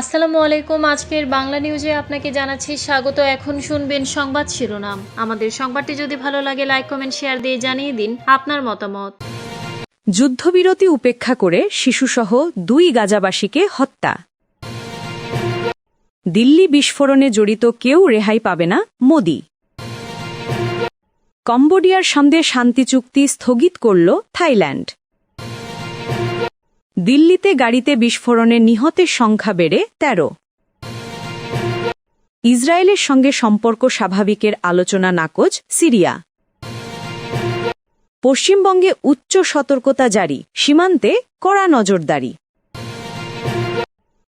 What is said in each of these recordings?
আসসালামু আলাইকুম। আজকের বাংলা নিউজে আপনাকে জানাচ্ছি স্বাগত। এখন শুনবেন সংবাদ শিরোনাম। আমাদের সংবাদটি যদি ভালো লাগে লাইক কমেন্ট শেয়ার দিয়ে জানিয়ে দিন আপনার মতামত। যুদ্ধবিরতি উপেক্ষা করে শিশুসহ দুই গাজাবাসীকে হত্যা। দিল্লি বিস্ফোরণে জড়িত কেউ রেহাই পাবে না মোদি। কম্বোডিয়ার সামনে শান্তি চুক্তি স্থগিত করল থাইল্যান্ড। দিল্লিতে গাড়িতে বিস্ফোরণে নিহতের সংখ্যা বেড়ে তেরো। ইসরায়েলের সঙ্গে সম্পর্ক স্বাভাবিকের আলোচনা নাকচ সিরিয়া। পশ্চিমবঙ্গে উচ্চ সতর্কতা জারি, সীমান্তে কড়া নজরদারি।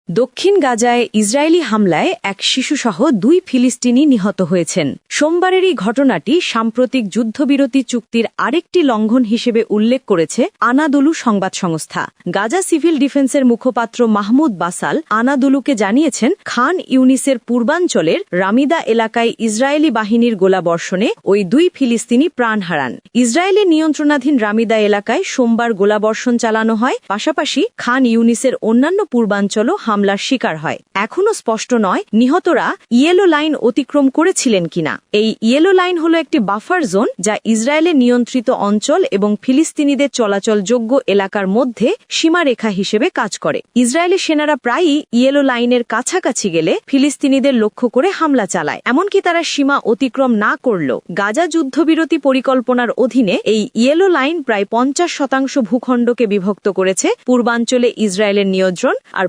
দক্ষিণ গাজায় ইসরায়েলি হামলায় এক শিশুসহ দুই ফিলিস্তিনি নিহত হয়েছেন। সোমবারের এই ঘটনাটি সাম্প্রতিক যুদ্ধবিরতি চুক্তির আরেকটি লঙ্ঘন হিসেবে উল্লেখ করেছে আনাদুলু সংবাদ সংস্থা। গাজা সিভিল ডিফেন্সের মুখপাত্র মাহমুদ বাসাল আনাদুলুকে জানিয়েছেন, খান ইউনিসের পূর্বাঞ্চলের রামিদা এলাকায় ইসরায়েলি বাহিনীর গোলাবর্ষণে ওই দুই ফিলিস্তিনি প্রাণ হারান। ইসরায়েলি নিয়ন্ত্রণাধীন রামিদা এলাকায় সোমবার গোলাবর্ষণ চালানো হয়। পাশাপাশি খান ইউনিসের অন্যান্য পূর্বাঞ্চলও হামলার শিকার হয়। এখনও স্পষ্ট নয় নিহতরা ইয়েলো লাইন অতিক্রম করেছিলেন কিনা। এই ইয়েলো লাইন হল একটি বাফার জোন যা ইসরায়েলের নিয়ন্ত্রিত অঞ্চল এবং ফিলিস্তিনিদের চলাচলযোগ্য এলাকার মধ্যে সীমারেখা হিসেবে কাজ করে। ইসরায়েলি সেনারা প্রায়ই ইয়েলো লাইনের কাছাকাছি গেলে ফিলিস্তিনিদের লক্ষ্য করে হামলা চালায়। এমনকি তারা সীমা অতিক্রম না করল গাজা যুদ্ধবিরতি পরিকল্পনার অধীনে এই ইয়েলো লাইন প্রায় পঞ্চাশ শতাংশ ভূখণ্ডকে বিভক্ত করেছে। পূর্বাঞ্চলে ইসরায়েলের নিয়ন্ত্রণ আর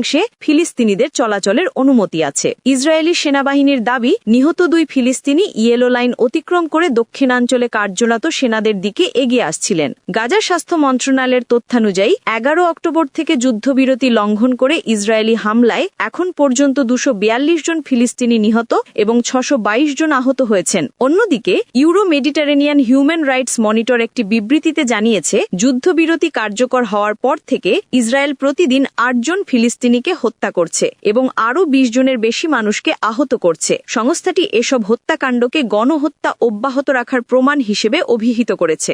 পশ্চিমাংশে ফিলিস্তিনিদের চলাচলের অনুমতি আছে। ইসরায়েলি সেনাবাহিনীর দাবি, নিহত দুই ফিলিস্তিনি ইয়েলো লাইন অতিক্রম করে দক্ষিণাঞ্চলে কার্যরত সেনাদের দিকে এগিয়ে আসছিলেন। গাজা স্বাস্থ্য মন্ত্রণালয়ের তথ্যানুযায়ী, এগারো অক্টোবর থেকে যুদ্ধবিরতি লঙ্ঘন করে ইসরায়েলি হামলায় এখন পর্যন্ত দুশো জন ফিলিস্তিনি নিহত এবং ছশো জন আহত হয়েছেন। অন্যদিকে, Euro Mediterranean Human Rights Monitor একটি বিবৃতিতে জানিয়েছে, যুদ্ধবিরতি কার্যকর হওয়ার পর থেকে ইসরায়েল প্রতিদিন আটজন ফিলিস্তিনিকে হত্যা করছে এবং আরও বিশ জনের বেশি মানুষকে আহত করছে। সংস্থাটি এসব হত্যাকাণ্ডকে গণহত্যা অব্যাহত রাখার প্রমাণ হিসেবে অভিহিত করেছে।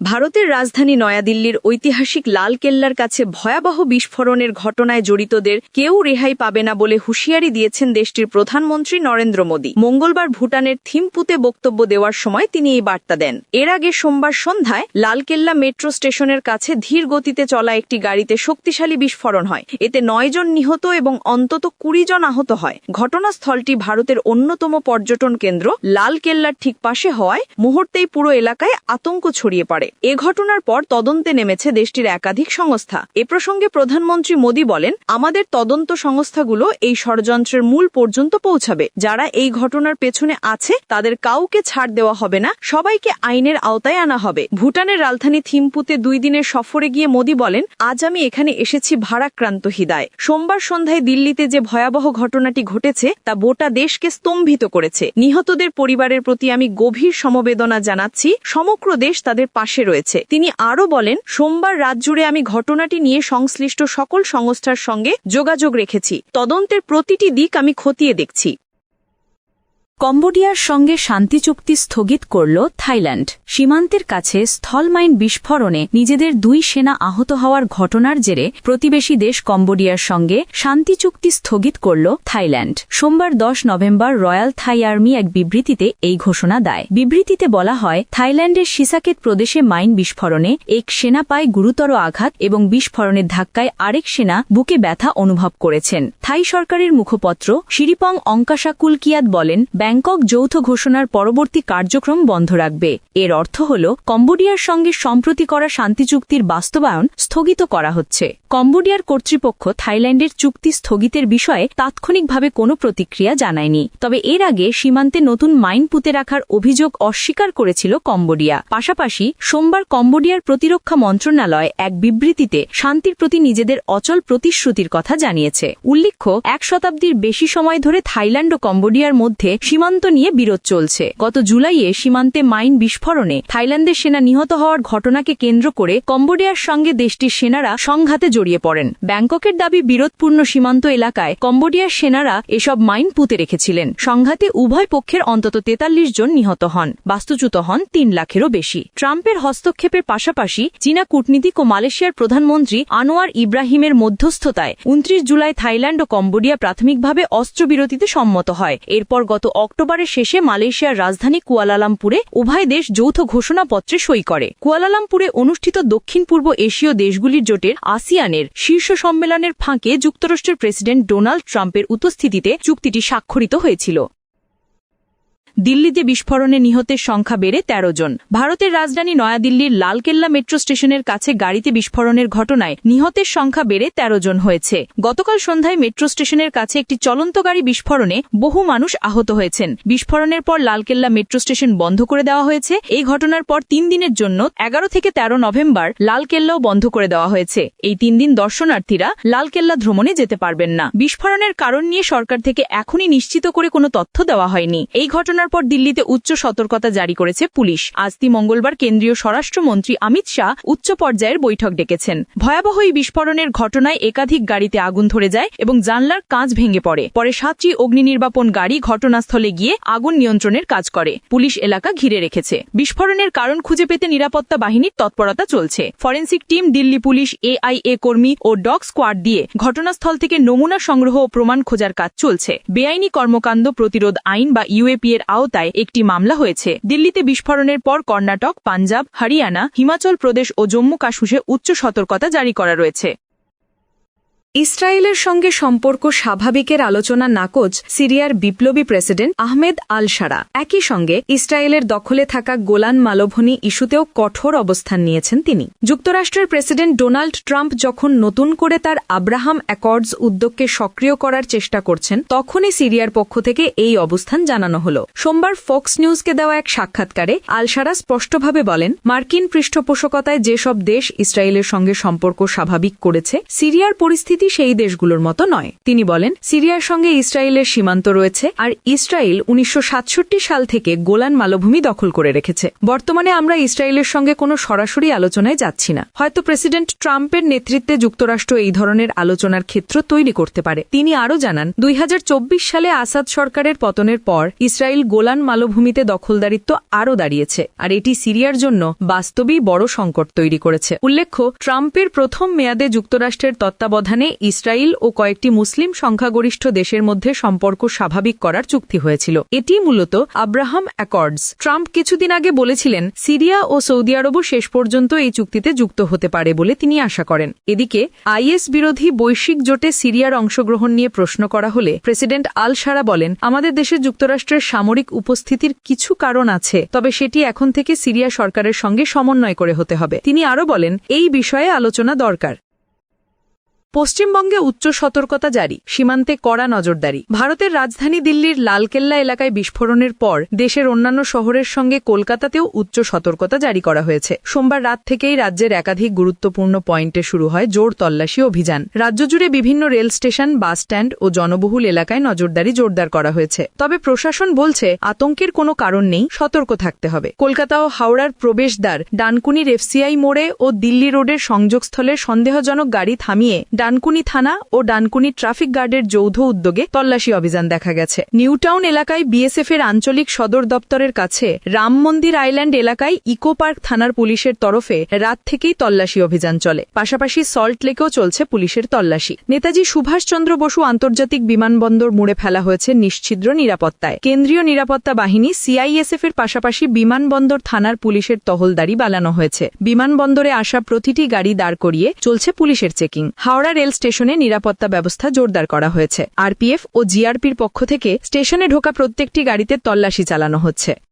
ভারতের রাজধানী নয়াদিল্লির ঐতিহাসিক লাল কেল্লার কাছে ভয়াবহ বিস্ফোরণের ঘটনায় জড়িতদের কেউ রেহাই পাবে না বলে হুঁশিয়ারি দিয়েছেন দেশটির প্রধানমন্ত্রী নরেন্দ্র মোদী। মঙ্গলবার ভুটানের থিম্পুতে বক্তব্য দেওয়ার সময় তিনি এই বার্তা দেন। এর আগে সোমবার সন্ধ্যায় লালকেল্লা মেট্রো স্টেশনের কাছে ধীর গতিতে চলা একটি গাড়িতে শক্তিশালী বিস্ফোরণ হয়। এতে নয় জন নিহত এবং অন্তত কুড়ি জন আহত হয়। ঘটনাস্থলটি ভারতের অন্যতম পর্যটন কেন্দ্র। লাল কেল্লার ঠিক পাশে হওয়ায় মুহূর্তেই পুরো এলাকায় আতঙ্ক ছড়িয়ে পড়ে। এ ঘটনার পর তদন্তে নেমেছে দেশটির একাধিক সংস্থা। এ প্রসঙ্গে প্রধানমন্ত্রী মোদী বলেন, আমাদের তদন্ত সংস্থাগুলো এই ষড়যন্ত্রের মূল পর্যন্ত পৌঁছাবে। যারা এই ঘটনার পেছনে আছে, তাদের কাউকে ছাড় দেওয়া হবে না। সবাইকে আইনের আওতায় আনা হবে। ভুটানের রাজধানী থিম্পুতে দুই দিনের সফরে গিয়ে মোদী বলেন, আজ আমি এখানে এসেছি ভারাক্রান্ত হৃদয়। সোমবার সন্ধ্যায় দিল্লিতে যে ভয়াবহ ঘটনাটি ঘটেছে, তা গোটা দেশকে স্তম্ভিত করেছে। নিহতদের পরিবারের প্রতি আমি গভীর সমবেদনা জানাচ্ছি। সমগ্র দেশ তাদের পাশে রয়েছে। তিনি আরও বলেন, সোমবার রাত জুড়ে আমি ঘটনাটি নিয়ে সংশ্লিষ্ট সকল সংস্থার সঙ্গে যোগাযোগ রেখেছি। তদন্তের প্রতিটি দিক আমি খতিয়ে দেখছি। কম্বোডিয়ার সঙ্গে শান্তি চুক্তি স্থগিত করল থাইল্যান্ড। সীমান্তের কাছে স্থলমাইন বিস্ফোরণে নিজেদের দুই সেনা আহত হওয়ার ঘটনার জেরে প্রতিবেশী দেশ কম্বোডিয়ার সঙ্গে শান্তি চুক্তি স্থগিত করল থাইল্যান্ড। সোমবার দশ নভেম্বর রয়্যাল থাই আর্মি এক বিবৃতিতে এই ঘোষণা দেয়। বিবৃতিতে বলা হয়, থাইল্যান্ডের সিসাকেত প্রদেশে মাইন বিস্ফোরণে এক সেনা পায় গুরুতর আঘাত এবং বিস্ফোরণের ধাক্কায় আরেক সেনা বুকে ব্যথা অনুভব করেছেন। থাই সরকারের মুখপত্র শিরিপং অঙ্কাশা কুলকিয়াত বলেন ব্যাংকক যৌথ ঘোষণার পরবর্তী কার্যক্রম বন্ধ রাখবে। এর অর্থ হল, কম্বোডিয়ার সঙ্গে সম্প্রতি করা শান্তি চুক্তির বাস্তবায়ন স্থগিত করা হচ্ছে। কম্বোডিয়ার কর্তৃপক্ষ থাইল্যান্ডের চুক্তি স্থগিতের বিষয়ে তাৎক্ষণিকভাবে কোনো প্রতিক্রিয়া জানায়নি। তবে এর আগে সীমান্তে নতুন মাইন পুঁতে রাখার অভিযোগ অস্বীকার করেছিল কম্বোডিয়া। পাশাপাশি, সোমবার কম্বোডিয়ার প্রতিরক্ষা মন্ত্রণালয় এক বিবৃতিতে শান্তির প্রতি নিজেদের অচল প্রতিশ্রুতির কথা জানিয়েছে। উল্লেখ্য, এক শতাব্দীর বেশি সময় ধরে থাইল্যান্ড ও কম্বোডিয়ার মধ্যে সীমান্ত নিয়ে বিরোধ চলছে। গত জুলাইয়ে সীমান্তে মাইন বিস্ফোরণে থাইল্যান্ডের সেনা নিহত হওয়ার ঘটনাকে কেন্দ্র করে কম্বোডিয়ার সঙ্গে দেশটির সেনারা সংঘাতে জড়িয়ে পড়েন। ব্যাংককের দাবি, বিরোধপূর্ণ সীমান্ত এলাকায় কম্বোডিয়ার সেনারা এসব মাইন পুঁতে রেখেছিলেন। সংঘাতে উভয় পক্ষের অন্তত তেতাল্লিশ জন নিহত হন, বাস্তুচ্যুত হন তিন লাখেরও বেশি। ট্রাম্পের হস্তক্ষেপের পাশাপাশি চীনা কূটনীতিক ও মালয়েশিয়ার প্রধানমন্ত্রী আনোয়ার ইব্রাহিমের মধ্যস্থতায় উনত্রিশ জুলাই থাইল্যান্ড ও কম্বোডিয়া প্রাথমিকভাবে অস্ত্রবিরতিতে সম্মত হয়। এরপর গত অক্টোবরের শেষে মালয়েশিয়ার রাজধানী কুয়ালালামপুরে উভয় দেশ যৌথ ঘোষণাপত্রে সই করে। কুয়ালালামপুরে অনুষ্ঠিত দক্ষিণ পূর্ব এশীয় দেশগুলির জোটের আসিয়ানের শীর্ষ সম্মেলনের ফাঁকে যুক্তরাষ্ট্রের প্রেসিডেন্ট ডোনাল্ড ট্রাম্পের উপস্থিতিতে চুক্তিটি স্বাক্ষরিত হয়েছিল। দিল্লিতে বিস্ফোরণে নিহতের সংখ্যা বেড়ে ১৩ জন। ভারতের রাজধানী নয়াদিল্লির লালকেল্লা মেট্রো স্টেশনের কাছে গাড়িতে বিস্ফোরণের ঘটনায় নিহতের সংখ্যা বেড়ে ১৩ জন হয়েছে। গতকাল সন্ধ্যায় মেট্রো স্টেশনের কাছে একটি চলন্ত গাড়ি বিস্ফোরণে বহু মানুষ আহত হয়েছেন। বিস্ফোরণের পর লালকেল্লা মেট্রো স্টেশন বন্ধ করে দেওয়া হয়েছে। এই ঘটনার পর তিন দিনের জন্য এগারো থেকে ১৩ নভেম্বর লালকেল্লাও বন্ধ করে দেওয়া হয়েছে। এই তিন দিন দর্শনার্থীরা লালকেল্লা ভ্রমণে যেতে পারবেন না। বিস্ফোরণের কারণ নিয়ে সরকার থেকে এখনই নিশ্চিত করে কোনো তথ্য দেওয়া হয়নি। এই ঘটনার পর দিল্লিতে উচ্চ সতর্কতা জারি করেছে পুলিশ। আজটি মঙ্গলবার কেন্দ্রীয় স্বরাষ্ট্রমন্ত্রী অমিত শাহ উচ্চ পর্যায়ের বৈঠক ডেকেছেন। ভয়াবহ এই বিস্ফোরণের ঘটনায় একাধিক গাড়িতে আগুন ধরে যায় এবং জানলার কাঁচ ভেঙে পড়ে। পরে সাতটি অগ্নি নির্বাপন গাড়ি ঘটনাস্থলে গিয়ে আগুন নিয়ন্ত্রণের কাজ করে। পুলিশ এলাকা ঘিরে রেখেছে। বিস্ফোরণের কারণ খুঁজে পেতে নিরাপত্তা বাহিনীর তৎপরতা চলছে। Forensic team, Delhi police, AIA কর্মী ও ডগ স্কোয়াড দিয়ে ঘটনাস্থল থেকে নমুনা সংগ্রহ ও প্রমাণ খোঁজার কাজ চলছে। বেআইনি কর্মকাণ্ড প্রতিরোধ আইন বা ইউএপি এর আওতায় একটি মামলা হয়েছে। দিল্লিতে বিস্ফোরণের পর কর্ণাটক, পাঞ্জাব, হরিয়ানা, হিমাচল প্রদেশ ও জম্মু কাশ্মীরে উচ্চ সতর্কতা জারি করা রয়েছে। ইসরায়েলের সঙ্গে সম্পর্ক স্বাভাবিকের আলোচনা নাকচ সিরিয়ার বিপ্লবী প্রেসিডেন্ট আহমেদ আল সারা একই সঙ্গে ইসরায়েলের দখলে থাকা গোলান মালভূমি ইস্যুতেও কঠোর অবস্থান নিয়েছেন তিনি। যুক্তরাষ্ট্রের প্রেসিডেন্ট ডোনাল্ড ট্রাম্প যখন নতুন করে তার আব্রাহাম অ্যাকর্ডস উদ্যোগকে সক্রিয় করার চেষ্টা করছেন, তখনই সিরিয়ার পক্ষ থেকে এই অবস্থান জানানো হল। সোমবার ফক্স নিউজকে দেওয়া এক সাক্ষাৎকারে আলসারা স্পষ্টভাবে বলেন, মার্কিন পৃষ্ঠপোষকতায় যেসব দেশ ইসরায়েলের সঙ্গে সম্পর্ক স্বাভাবিক করেছে, সিরিয়ার পরিস্থিতি সেই দেশগুলোর মতো নয়। তিনি বলেন, সিরিয়ার সঙ্গে ইসরায়েলের সীমান্ত রয়েছে আর ইসরায়েল উনিশশো সাতষট্টি সাল থেকে গোলান মালভূমি দখল করে রেখেছে। বর্তমানে আমরা ইসরায়েলের সঙ্গে কোনো সরাসরি আলোচনায় যাচ্ছি না। হয়তো প্রেসিডেন্ট ট্রাম্পের নেতৃত্বে যুক্তরাষ্ট্র এই ধরনের আলোচনার ক্ষেত্র তৈরি করতে পারে। তিনি আরও জানান, দুই হাজার চব্বিশ সালে আসাদ সরকারের পতনের পর ইসরায়েল গোলান মালভূমিতে দখলদারিত্ব আরও দাঁড়িয়েছে আর এটি সিরিয়ার জন্য বাস্তবেই বড় সংকট তৈরি করেছে। উল্লেখ্য, ট্রাম্পের প্রথম মেয়াদে যুক্তরাষ্ট্রের তত্ত্বাবধানে ইসরায়েল ও কয়েকটি মুসলিম সংখ্যাগরিষ্ঠ দেশের মধ্যে সম্পর্ক স্বাভাবিক করার চুক্তি হয়েছিল। এটি মূলত আব্রাহাম অ্যাকর্ডস। ট্রাম্প কিছুদিন আগে বলেছিলেন, সিরিয়া ও সৌদি আরবও শেষ পর্যন্ত এই চুক্তিতে যুক্ত হতে পারে বলে তিনি আশা করেন। এদিকে, আইএস বিরোধী বৈশ্বিক জোটে সিরিয়ার অংশগ্রহণ নিয়ে প্রশ্ন করা হলে প্রেসিডেন্ট আল সারা বলেন, আমাদের দেশে যুক্তরাষ্ট্রের সামরিক উপস্থিতির কিছু কারণ আছে, তবে সেটি এখন থেকে সিরিয়া সরকারের সঙ্গে সমন্বয় করে হতে হবে। তিনি আরও বলেন, এই বিষয়ে আলোচনা দরকার। পশ্চিমবঙ্গে উচ্চ সতর্কতা জারি, সীমান্তে কড়া নজরদারি। ভারতের রাজধানী দিল্লির লালকেল্লা এলাকায় বিস্ফোরণের পর দেশের অন্যান্য শহরের সঙ্গে কলকাতাতেও উচ্চ সতর্কতা জারি করা হয়েছে। সোমবার রাত থেকেই রাজ্যের একাধিক গুরুত্বপূর্ণ পয়েন্টে শুরু হয় জোর তল্লাশি অভিযান। রাজ্য জুড়ে বিভিন্ন রেল স্টেশন, বাস স্ট্যান্ড ও জনবহুল এলাকায় নজরদারি জোরদার করা হয়েছে। তবে প্রশাসন বলছে, আতঙ্কের কোনো কারণ নেই, সতর্ক থাকতে হবে। কলকাতা ও হাওড়ার প্রবেশদ্বার, ডানকুনির এফসিআই মোড়ে ও দিল্লি রোডের সংযোগস্থলে সন্দেহজনক গাড়ি থামিয়ে ডানকুনি থানা ও ডানকুনি ট্রাফিক গার্ডের যৌথ উদ্যোগে তল্লাশি অভিযান দেখা গেছে। নিউটাউন এলাকায় বিএসএফ এর আঞ্চলিক সদর দপ্তরের কাছে রাম মন্দির আইল্যান্ড এলাকায় ইকো পার্ক থানার পুলিশের তরফে রাত থেকেই তল্লাশি অভিযান চলে। পাশাপাশি সল্ট লেকেও চলছে পুলিশের তল্লাশি। নেতাজি সুভাষচন্দ্র বসু আন্তর্জাতিক বিমানবন্দর মুড়ে ফেলা হয়েছে নিশ্ছিদ্র নিরাপত্তায়। কেন্দ্রীয় নিরাপত্তা বাহিনী সিআইএসএফ এর পাশাপাশি বিমানবন্দর থানার পুলিশের তহলদারি বালানো হয়েছে। বিমানবন্দরে আসা প্রতিটি গাড়ি দাঁড় করিয়ে চলছে পুলিশের চেকিং। হাওড়া রেল স্টেশনে নিরাপত্তা ব্যবস্থা জোরদার করা হয়েছে। আরপিএফ ও জিআরপির পক্ষ থেকে স্টেশনে ঢোকা প্রত্যেকটি গাড়িতে তল্লাশি চালানো হচ্ছে।